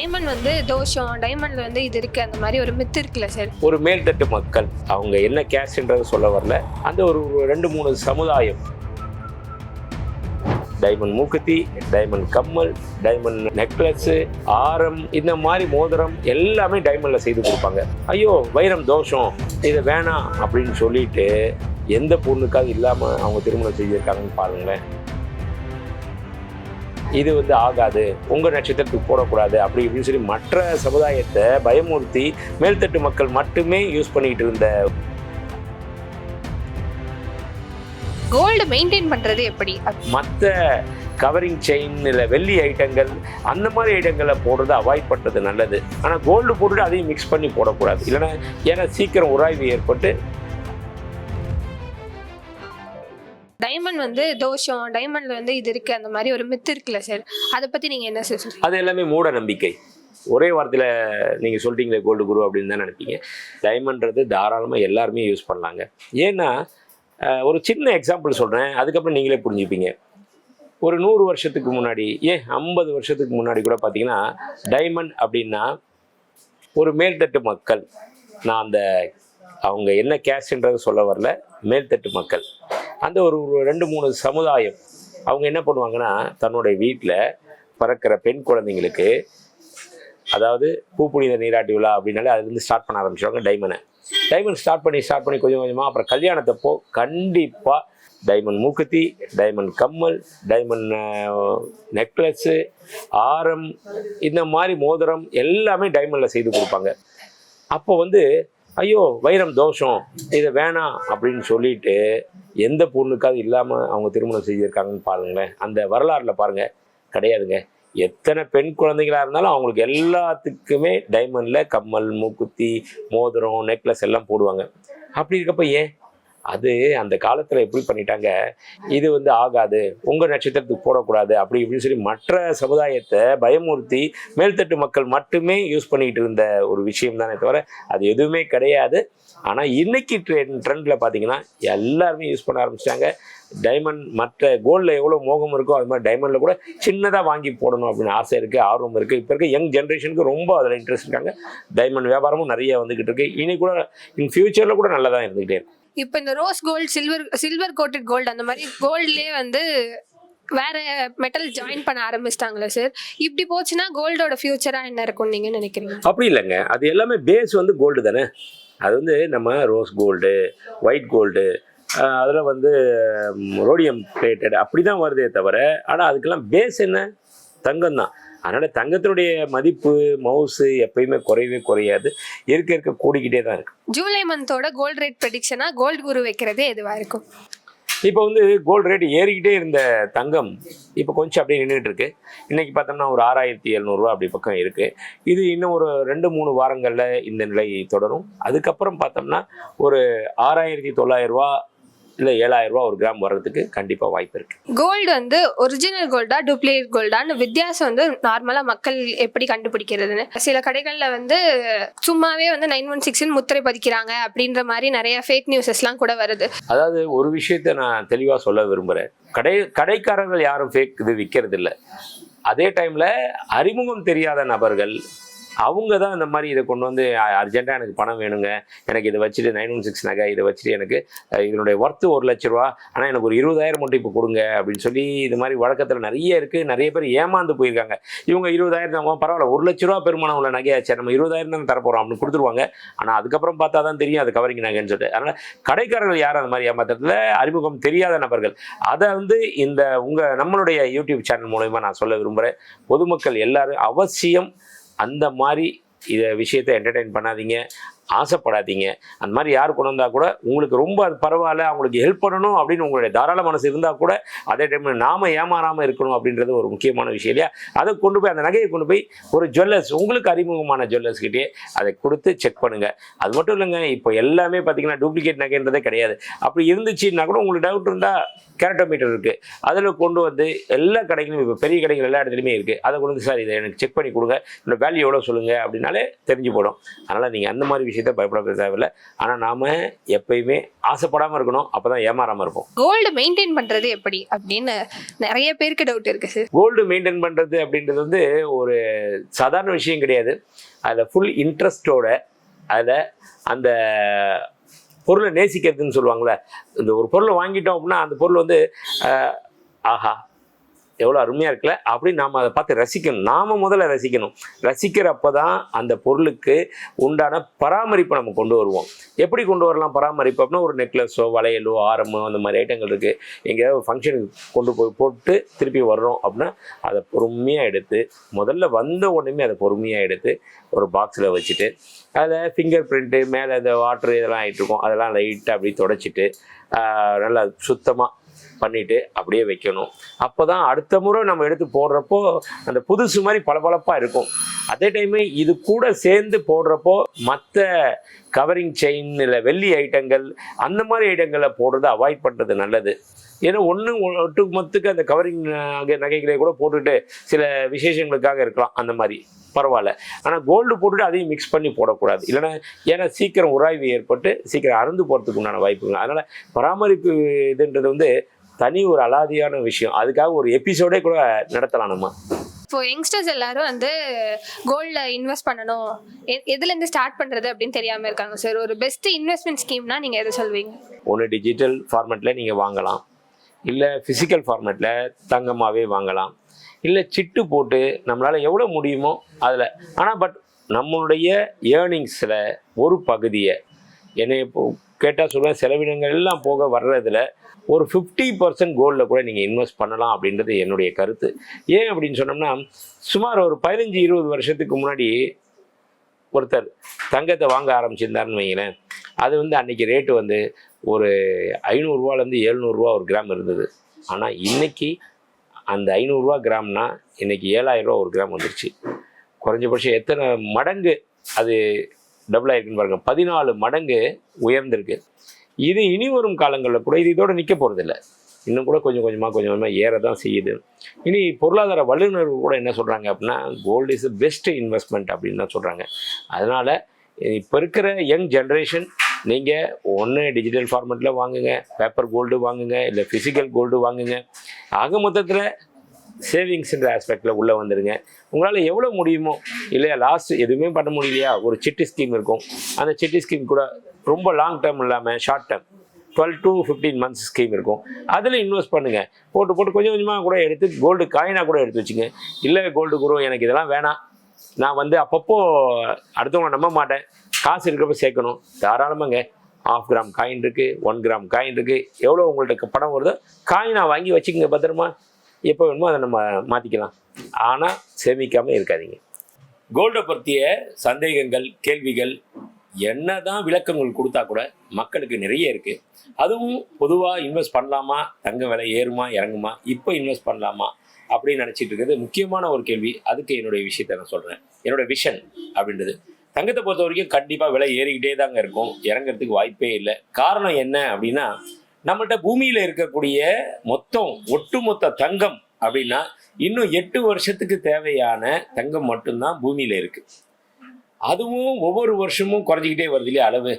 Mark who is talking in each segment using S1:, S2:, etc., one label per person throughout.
S1: diamond வந்து தோஷம் டைமண்ட்ல வந்து இது இருக்கு அந்த மாதிரி ஒரு மித்து இருக்குல்ல சார்
S2: ஒரு மேல்தட்டு மக்கள் அவங்க என்ன கேஷ்ன்றதை சொல்ல வரல அந்த ஒரு ரெண்டு மூணு சமுதாயம் டைமண்ட் மூக்குத்தி டைமண்ட் கம்மல் டைமண்ட் நெக்லஸ் ஆரம் இந்த மாதிரி மோதிரம் எல்லாமே டைமண்டில் செய்து கொடுப்பாங்க ஐயோ வைரம் தோஷம் இது வேணாம் அப்படின்னு சொல்லிட்டு எந்த பொண்ணுக்காவது இல்லாமல் அவங்க திருமணம் செய்திருக்காங்கன்னு பாருங்களேன் இது வந்து ஆகாது உங்கள் நட்சத்திரத்துக்கு போடக்கூடாது அப்படி இப்படின்னு சொல்லி மற்ற சமுதாயத்தை பயமுறுத்தி மேல்தட்டு மக்கள் மட்டுமே யூஸ் பண்ணிக்கிட்டு இருந்த
S1: கோல்டு மெயின்டைன் பண்ணுறது எப்படி
S2: மற்ற கவரிங் செயின் இல்லை வெள்ளி ஐட்டங்கள் அந்த மாதிரி ஐட்டங்களை போடுறது அவாய்ட் பண்ணுறது நல்லது ஆனால் கோல்டு போட்டுட்டு அதையும் மிக்ஸ் பண்ணி போடக்கூடாது இல்லைன்னா ஏன்னா சீக்கிரம் உராய்வு ஏற்பட்டு
S1: வந்து தோஷம் டைமண்ட்ல வந்து இது இருக்கு அந்த மாதிரி ஒரு மித்து இருக்குல்ல சார் அதை பத்தி நீங்க என்ன சார்
S2: அது எல்லாமே மூட நம்பிக்கை ஒரே வாரத்தில் நீங்கள் சொல்லிட்டீங்களே கோல்டு குரு அப்படின்னு தான் நினைப்பீங்க டைமண்ட்றது தாராளமாக எல்லாருமே யூஸ் பண்ணலாங்க ஏன்னா ஒரு சின்ன எக்ஸாம்பிள் சொல்கிறேன் அதுக்கப்புறம் நீங்களே புரிஞ்சுப்பீங்க ஒரு நூறு வருஷத்துக்கு முன்னாடி ஏன் ஐம்பது வருஷத்துக்கு முன்னாடி கூட பார்த்தீங்கன்னா டைமண்ட் அப்படின்னா ஒரு மேல்தட்டு மக்கள் நான் அந்த அவங்க என்ன கேஷ்ன்றதை சொல்ல வரல மேல்தட்டு மக்கள் அந்த ஒரு ரெண்டு மூணு சமுதாயம் அவங்க என்ன பண்ணுவாங்கன்னா தன்னுடைய வீட்டில் பிறக்கிற பெண் குழந்தைங்களுக்கு அதாவது பூ புனித நீராட்டி விழா அப்படின்னாலே அதுலேருந்து ஸ்டார்ட் பண்ண ஆரம்பிச்சுவாங்க டைமண்டை டைமண்ட் ஸ்டார்ட் பண்ணி ஸ்டார்ட் பண்ணி கொஞ்சம் கொஞ்சமாக அப்புறம் கல்யாணத்தப்போ கண்டிப்பாக டைமண்ட் மூக்குத்தி டைமண்ட் கம்மல் டைமண்ட் நெக்லஸ்ஸு ஆரம் இந்த மாதிரி மோதிரம் எல்லாமே டைமண்டில் செய்து கொடுப்பாங்க அப்போ வந்து ஐயோ வைரம் தோஷம் இதை வேணாம் அப்படின்னு சொல்லிட்டு எந்த பொண்ணுக்காவது இல்லாமல் அவங்க திருமணம் செஞ்சுருக்காங்கன்னு பாருங்களேன் அந்த வரலாறில் பாருங்கள் கிடையாதுங்க எத்தனை பெண் குழந்தைங்களாக இருந்தாலும் அவங்களுக்கு எல்லாத்துக்குமே டைமண்ட்ல கம்மல் மூக்குத்தி மோதிரம் நெக்லஸ் எல்லாம் போடுவாங்க அப்படி இருக்கப்ப ஏன் அது அந்த காலத்தில் எப்படி பண்ணிட்டாங்க இது வந்து ஆகாது உங்கள் நட்சத்திரத்துக்கு போடக்கூடாது அப்படி இப்படின்னு சொல்லி மற்ற சமுதாயத்தை பயமுறுத்தி மேல்தட்டு மக்கள் மட்டுமே யூஸ் பண்ணிக்கிட்டு இருந்த ஒரு விஷயம் தானே தவிர அது எதுவுமே கிடையாது ஆனால் இன்னைக்கு ட்ரெண்ட் ட்ரெண்டில் பார்த்தீங்கன்னா எல்லாருமே யூஸ் பண்ண ஆரம்பிச்சிட்டாங்க டைமண்ட் மற்ற கோல்டில் எவ்வளோ மோகம் இருக்கோ அது மாதிரி டைமண்டில் கூட சின்னதாக வாங்கி போடணும் அப்படின்னு ஆசை இருக்குது ஆர்வம் இருக்குது இப்போ இருக்க யங் ஜென்ரேஷனுக்கு ரொம்ப அதில் இன்ட்ரெஸ்ட் இருக்காங்க டைமண்ட் வியாபாரமும் நிறைய வந்துக்கிட்டு இருக்குது இனி கூட இன் ஃபியூச்சரில் கூட நல்லதாக தான் இருந்துக்கிட்டே இருக்கும்
S1: இப்போ இந்த rose gold silver silver coated gold அந்த மாதிரி கோல்ட்லேயே வந்து வேற மெட்டல் ஜாயின் பண்ண ஆரம்பிச்சிட்டாங்களா சார் இப்படி போச்சுன்னா கோல்டோட ஃபியூச்சரா என்ன இருக்கும் நீங்க நினைக்கிறீங்க
S2: அப்படி இல்லைங்க அது எல்லாமே பேஸ் வந்து கோல்டு தானே அது வந்து நம்ம ரோஸ் கோல்டு ஒயிட் கோல்டு அதில் வந்து ரோடியம் பிளேட்டட் அப்படி தான் வருதே தவிர ஆனால் அதுக்கெல்லாம் பேஸ் என்ன தங்கம் தான் அதனால் தங்கத்தினுடைய மதிப்பு மவுஸு எப்பயுமே குறையவே குறையாது இருக்க இருக்க கூடிக்கிட்டே தான் இருக்கு
S1: ஜூலை மந்தோட கோல்டு ரேட் ப்ரெடிக்ஷனாக கோல்டு குரு வைக்கிறதே எதுவாக இருக்கும்
S2: இப்போ வந்து கோல்டு ரேட் ஏறிக்கிட்டே இருந்த தங்கம் இப்போ கொஞ்சம் அப்படியே நின்றுட்டு இருக்கு இன்னைக்கு பார்த்தோம்னா ஒரு ஆறாயிரத்தி எழுநூறுவா அப்படி பக்கம் இருக்கு இது இன்னும் ஒரு ரெண்டு மூணு வாரங்களில் இந்த நிலை தொடரும் அதுக்கப்புறம் பார்த்தோம்னா ஒரு ஆறாயிரத்தி ரூபா இல்லை ஏழாயிரம் ரூபா ஒரு கிராம் வர்றதுக்கு கண்டிப்பாக வாய்ப்பு இருக்கு
S1: கோல்டு வந்து ஒரிஜினல் கோல்டா டூப்ளிகேட் கோல்டான்னு வித்தியாசம் வந்து நார்மலாக மக்கள் எப்படி கண்டுபிடிக்கிறதுன்னு சில கடைகளில் வந்து சும்மாவே வந்து நைன் ஒன் சிக்ஸ்னு முத்திரை பதிக்கிறாங்க அப்படின்ற மாதிரி நிறைய ஃபேக் நியூஸஸ்லாம் கூட வருது
S2: அதாவது ஒரு விஷயத்த நான் தெளிவாக சொல்ல விரும்புகிறேன் கடை கடைக்காரர்கள் யாரும் ஃபேக் இது விற்கிறது இல்லை அதே டைமில் அறிமுகம் தெரியாத நபர்கள் அவங்க தான் இந்த மாதிரி இதை கொண்டு வந்து அர்ஜென்ட்டாக எனக்கு பணம் வேணுங்க எனக்கு இதை வச்சுட்டு நைன் ஒன் சிக்ஸ் நகை இதை வச்சுட்டு எனக்கு இதனுடைய ஒர்த்து ஒரு லட்ச ரூபா ஆனால் எனக்கு ஒரு இருபதாயிரம் மட்டும் இப்போ கொடுங்க அப்படின்னு சொல்லி இது மாதிரி வழக்கத்தில் நிறைய இருக்குது நிறைய பேர் ஏமாந்து போயிருக்காங்க இவங்க இருபதாயிரம் தான் பரவாயில்ல ஒரு லட்ச ரூபா பெருமானம் உள்ள நகையாச்சு நம்ம இருபதாயிரம் தான் தரப்போகிறோம் அப்படின்னு கொடுத்துருவாங்க ஆனால் அதுக்கப்புறம் பார்த்தா தான் தெரியும் அது கவரிங் நகைன்னு சொல்லிட்டு அதனால் கடைக்காரர்கள் யார் அந்த மாதிரி ஏமாத்துறதுல அறிமுகம் தெரியாத நபர்கள் அதை வந்து இந்த உங்கள் நம்மளுடைய யூடியூப் சேனல் மூலயமா நான் சொல்ல விரும்புகிறேன் பொதுமக்கள் எல்லாரும் அவசியம் அந்த மாதிரி இதை விஷயத்தை என்டர்டெயின் பண்ணாதீங்க ஆசைப்படாதீங்க அந்த மாதிரி யார் கொண்டு வந்தால் கூட உங்களுக்கு ரொம்ப அது பரவாயில்ல அவங்களுக்கு ஹெல்ப் பண்ணணும் அப்படின்னு உங்களுடைய தாராள மனசு இருந்தால் கூட அதே டைமில் நாம் ஏமாறாமல் இருக்கணும் அப்படின்றது ஒரு முக்கியமான விஷயம் இல்லையா அதை கொண்டு போய் அந்த நகையை கொண்டு போய் ஒரு ஜுவல்லர்ஸ் உங்களுக்கு அறிமுகமான கிட்டே அதை கொடுத்து செக் பண்ணுங்கள் அது மட்டும் இல்லைங்க இப்போ எல்லாமே பார்த்தீங்கன்னா டூப்ளிகேட் நகைன்றதே கிடையாது அப்படி இருந்துச்சுன்னா கூட உங்களுக்கு டவுட் இருந்தால் கேரட்டோமீட்டர் இருக்குது அதில் கொண்டு வந்து எல்லா கடைகளும் இப்போ பெரிய கடைகள் எல்லா இடத்துலையுமே இருக்குது அதை கொண்டு வந்து சார் இதை எனக்கு செக் பண்ணி கொடுங்க என்னோடய வேல்யூ எவ்வளோ சொல்லுங்கள் அப்படின்னாலே தெரிஞ்சு போடும் அதனால் நீங்கள் அந்த மாதிரி விஷயம் விஷயத்தை பயப்படாத தேவையில்லை ஆனால் நாம் எப்பயுமே ஆசைப்படாமல் இருக்கணும் அப்போ தான் ஏமாறாமல் இருப்போம்
S1: கோல்டு மெயின்டைன் பண்ணுறது எப்படி அப்படின்னு நிறைய பேருக்கு டவுட் இருக்குது சார்
S2: கோல்டு மெயின்டைன் பண்ணுறது அப்படின்றது வந்து ஒரு சாதாரண விஷயம் கிடையாது அதில் ஃபுல் இன்ட்ரெஸ்டோட அதில் அந்த பொருளை நேசிக்கிறதுன்னு சொல்லுவாங்களே இந்த ஒரு பொருளை வாங்கிட்டோம் அப்படின்னா அந்த பொருள் வந்து ஆஹா எவ்வளோ அருமையாக இருக்கல அப்படின்னு நாம் அதை பார்த்து ரசிக்கணும் நாம் முதல்ல ரசிக்கணும் ரசிக்கிறப்ப தான் அந்த பொருளுக்கு உண்டான பராமரிப்பை நம்ம கொண்டு வருவோம் எப்படி கொண்டு வரலாம் பராமரிப்பு அப்படின்னா ஒரு நெக்லஸோ வளையலோ ஆரமோ அந்த மாதிரி ஐட்டங்கள் இருக்குது எங்கேயாவது ஃபங்க்ஷனுக்கு கொண்டு போய் போட்டு திருப்பி வர்றோம் அப்படின்னா அதை பொறுமையாக எடுத்து முதல்ல வந்த உடனே அதை பொறுமையாக எடுத்து ஒரு பாக்ஸில் வச்சுட்டு அதில் ஃபிங்கர் பிரிண்ட்டு மேலே இந்த வாட்ரு இதெல்லாம் ஆகிட்டு இருக்கும் அதெல்லாம் லைட்டாக அப்படி தொடச்சிட்டு நல்லா சுத்தமாக பண்ணிவிட்டு அப்படியே வைக்கணும் அப்போ தான் அடுத்த முறை நம்ம எடுத்து போடுறப்போ அந்த புதுசு மாதிரி பளபளப்பாக இருக்கும் அதே டைமு இது கூட சேர்ந்து போடுறப்போ மற்ற கவரிங் இல்லை வெள்ளி ஐட்டங்கள் அந்த மாதிரி ஐட்டங்களை போடுறது அவாய்ட் பண்ணுறது நல்லது ஏன்னா ஒன்று ஒட்டு மொத்துக்கு அந்த கவரிங் நகை நகைகளை கூட போட்டுட்டு சில விசேஷங்களுக்காக இருக்கலாம் அந்த மாதிரி பரவாயில்ல ஆனால் கோல்டு போட்டுட்டு அதையும் மிக்ஸ் பண்ணி போடக்கூடாது இல்லைன்னா ஏன்னா சீக்கிரம் உராய்வு ஏற்பட்டு சீக்கிரம் அறுந்து போகிறதுக்கு உண்டான வாய்ப்புகள் அதனால் பராமரிப்பு இதுன்றது வந்து தனி ஒரு அலாதியான விஷயம் அதுக்காக ஒரு எபிசோடே கூட நடத்தலாம் நம்ம
S1: இப்போ யங்ஸ்டர்ஸ் எல்லாரும் வந்து கோல்டில் இன்வெஸ்ட் பண்ணணும் எதுலேருந்து ஸ்டார்ட் பண்ணுறது அப்படின்னு தெரியாமல் இருக்காங்க சார் ஒரு பெஸ்ட் இன்வெஸ்ட்மெண்ட் ஸ்கீம்னா நீங்கள் எதை சொல்வீங்க
S2: ஒன்று டிஜிட்டல் ஃபார்மேட்டில் நீங்கள் வாங்கலாம் இல்லை ஃபிசிக்கல் ஃபார்மேட்டில் தங்கமாகவே வாங்கலாம் இல்லை சிட்டு போட்டு நம்மளால் எவ்வளோ முடியுமோ அதில் ஆனால் பட் நம்மளுடைய ஏர்னிங்ஸில் ஒரு பகுதியை என்னை கேட்டால் சொல்லுவேன் செலவினங்கள் எல்லாம் போக வர்றதில் ஒரு ஃபிஃப்டி பர்சன்ட் கோல்டில் கூட நீங்கள் இன்வெஸ்ட் பண்ணலாம் அப்படின்றது என்னுடைய கருத்து ஏன் அப்படின்னு சொன்னோம்னா சுமார் ஒரு பதினஞ்சு இருபது வருஷத்துக்கு முன்னாடி ஒருத்தர் தங்கத்தை வாங்க ஆரம்பிச்சிருந்தாருன்னு வைங்களேன் அது வந்து அன்றைக்கி ரேட்டு வந்து ஒரு ஐநூறுரூவாலேருந்து எழுநூறுரூவா ஒரு கிராம் இருந்தது ஆனால் இன்றைக்கி அந்த ஐநூறுரூவா கிராம்னா இன்றைக்கி ஏழாயிரரூவா ஒரு கிராம் வந்துருச்சு குறைஞ்சபட்சம் எத்தனை மடங்கு அது டபுள் ஆகிருக்குன்னு பாருங்கள் பதினாலு மடங்கு உயர்ந்திருக்கு இது இனி வரும் காலங்களில் கூட இது இதோட நிற்க போகிறதில்ல இன்னும் கூட கொஞ்சம் கொஞ்சமாக கொஞ்சம் கொஞ்சமாக ஏற தான் செய்யுது இனி பொருளாதார வல்லுநர்கள் கூட என்ன சொல்கிறாங்க அப்படின்னா கோல்டு இஸ் பெஸ்ட் இன்வெஸ்ட்மெண்ட் அப்படின்னு தான் சொல்கிறாங்க அதனால் இப்போ இருக்கிற யங் ஜென்ரேஷன் நீங்கள் ஒன்று டிஜிட்டல் ஃபார்மெட்டில் வாங்குங்க பேப்பர் கோல்டு வாங்குங்க இல்லை ஃபிசிக்கல் கோல்டு வாங்குங்க ஆக மொத்தத்தில் சேவிங்ஸுன்ற ஆஸ்பெக்டில் உள்ளே வந்துடுங்க உங்களால் எவ்வளோ முடியுமோ இல்லையா லாஸ்ட் எதுவுமே பண்ண முடியலையா ஒரு சிட்டி ஸ்கீம் இருக்கும் அந்த சிட்டி ஸ்கீம் கூட ரொம்ப லாங் டேர்ம் இல்லாமல் short term twelve to fifteen months scheme இருக்கும் அதில் இன்வெஸ்ட் பண்ணுங்கள் போட்டு போட்டு கொஞ்சம் கொஞ்சமாக கூட எடுத்து கோல்டு காயினாக கூட எடுத்து வச்சுங்க இல்லை கோல்டு குரு எனக்கு இதெல்லாம் வேணாம் நான் வந்து அப்பப்போ அடுத்தவங்க நம்ப மாட்டேன் காசு இருக்கிறப்ப சேர்க்கணும் தாராளமாங்க ஆஃப் கிராம் காயின் இருக்குது ஒன் கிராம் காயின் இருக்குது எவ்வளோ உங்கள்கிட்ட பணம் வருதோ காயினாக வாங்கி வச்சுக்கோங்க பத்திரமா எப்போ வேணுமோ அதை நம்ம மாற்றிக்கலாம் ஆனால் சேமிக்காமல் இருக்காதீங்க கோல்டை பற்றிய சந்தேகங்கள் கேள்விகள் என்ன தான் விளக்கங்கள் கொடுத்தா கூட மக்களுக்கு நிறைய இருக்குது அதுவும் பொதுவாக இன்வெஸ்ட் பண்ணலாமா தங்க விலை ஏறுமா இறங்குமா இப்போ இன்வெஸ்ட் பண்ணலாமா அப்படின்னு நினச்சிட்டு இருக்கிறது முக்கியமான ஒரு கேள்வி அதுக்கு என்னுடைய விஷயத்தை நான் சொல்கிறேன் என்னோட விஷன் அப்படின்றது தங்கத்தை பொறுத்த வரைக்கும் கண்டிப்பாக விலை ஏறிக்கிட்டே தாங்க இருக்கும் இறங்கிறதுக்கு வாய்ப்பே இல்லை காரணம் என்ன அப்படின்னா நம்மள்கிட்ட பூமியில் இருக்கக்கூடிய மொத்தம் ஒட்டுமொத்த தங்கம் அப்படின்னா இன்னும் எட்டு வருஷத்துக்கு தேவையான தங்கம் மட்டும்தான் பூமியில் இருக்கு அதுவும் ஒவ்வொரு வருஷமும் குறைஞ்சிக்கிட்டே வருது இல்லையா அளவு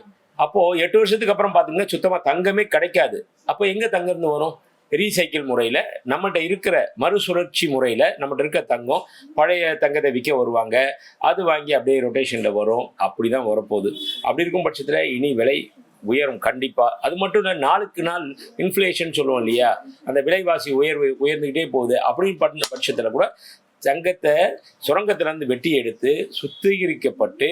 S2: அப்போ எட்டு வருஷத்துக்கு அப்புறம் பார்த்தீங்கன்னா சுத்தமாக தங்கமே கிடைக்காது அப்போ எங்கே தங்க இருந்து வரும் ரீசைக்கிள் முறையில் நம்மகிட்ட இருக்கிற மறுசுழற்சி முறையில் நம்மகிட்ட இருக்க தங்கம் பழைய தங்கத்தை விற்க வருவாங்க அது வாங்கி அப்படியே ரொட்டேஷனில் வரும் அப்படி தான் வரப்போகுது அப்படி இருக்கும் பட்சத்தில் இனி விலை உயரும் கண்டிப்பாக அது மட்டும் இல்லை நாளுக்கு நாள் இன்ஃப்ளேஷன் சொல்லுவோம் இல்லையா அந்த விலைவாசி உயர்வு உயர்ந்துக்கிட்டே போகுது அப்படின்னு பண்ண பட்சத்தில் கூட சங்கத்தை சுரங்கத்திலேருந்து வெட்டி எடுத்து சுத்திகரிக்கப்பட்டு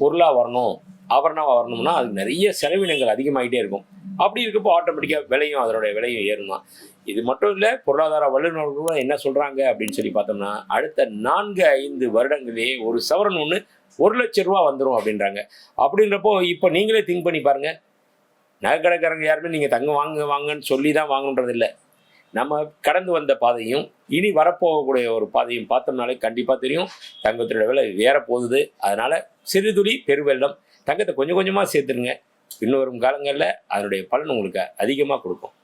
S2: பொருளாக வரணும் ஆபரணமாக வரணும்னா அது நிறைய செலவினங்கள் அதிகமாகிட்டே இருக்கும் அப்படி இருக்கப்போ ஆட்டோமேட்டிக்காக விலையும் அதனுடைய விலையும் ஏறணும் இது மட்டும் இல்லை பொருளாதார வல்லுநர்களும் என்ன சொல்கிறாங்க அப்படின்னு சொல்லி பார்த்தோம்னா அடுத்த நான்கு ஐந்து வருடங்களே ஒரு சவரன் ஒன்று ஒரு லட்ச ரூபா வந்துடும் அப்படின்றாங்க அப்படின்றப்போ இப்போ நீங்களே திங்க் பண்ணி பாருங்கள் நகைக்கடைக்காரங்க யாருமே நீங்கள் தங்கம் வாங்க வாங்கன்னு சொல்லி தான் வாங்கணுன்றது இல்லை நம்ம கடந்து வந்த பாதையும் இனி வரப்போகக்கூடிய ஒரு பாதையும் பார்த்தோம்னாலே கண்டிப்பாக தெரியும் தங்கத்தினுடைய விலை வேற போகுது அதனால் சிறுதுளி பெருவெள்ளம் தங்கத்தை கொஞ்சம் கொஞ்சமாக சேர்த்துருங்க இன்னும் வரும் காலங்களில் அதனுடைய பலன் உங்களுக்கு அதிகமாக கொடுக்கும்